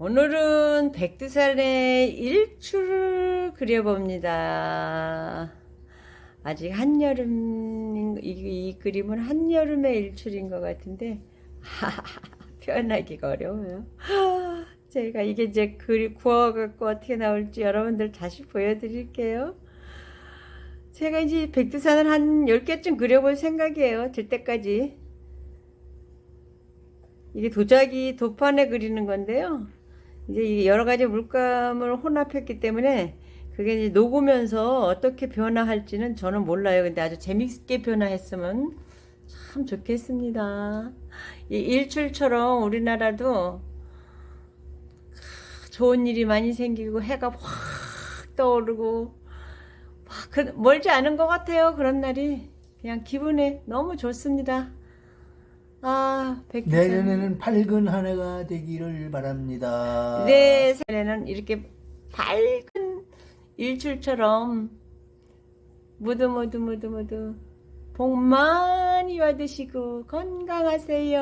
오늘은 백두산의 일출을 그려봅니다. 아직 한여름, 이, 이 그림은 한여름의 일출인 것 같은데, 표현하기가 어려워요. 제가 이게 이제 글 구워갖고 어떻게 나올지 여러분들 다시 보여드릴게요. 제가 이제 백두산을 한 10개쯤 그려볼 생각이에요. 될 때까지. 이게 도자기 도판에 그리는 건데요. 이제 이 여러 가지 물감을 혼합했기 때문에 그게 이제 녹으면서 어떻게 변화할지는 저는 몰라요. 근데 아주 재밌게 변화했으면 참 좋겠습니다. 이 일출처럼 우리나라도 좋은 일이 많이 생기고 해가 확 떠오르고 막 그- 멀지 않은 것 같아요. 그런 날이 그냥 기분이 너무 좋습니다. 아, 백두산. 내년에는 밝은 한 해가 되기를 바랍니다. 네, 새해는 이렇게 밝은 일출처럼 모두 모두 모두 모두 복 많이 받으시고 건강하세요.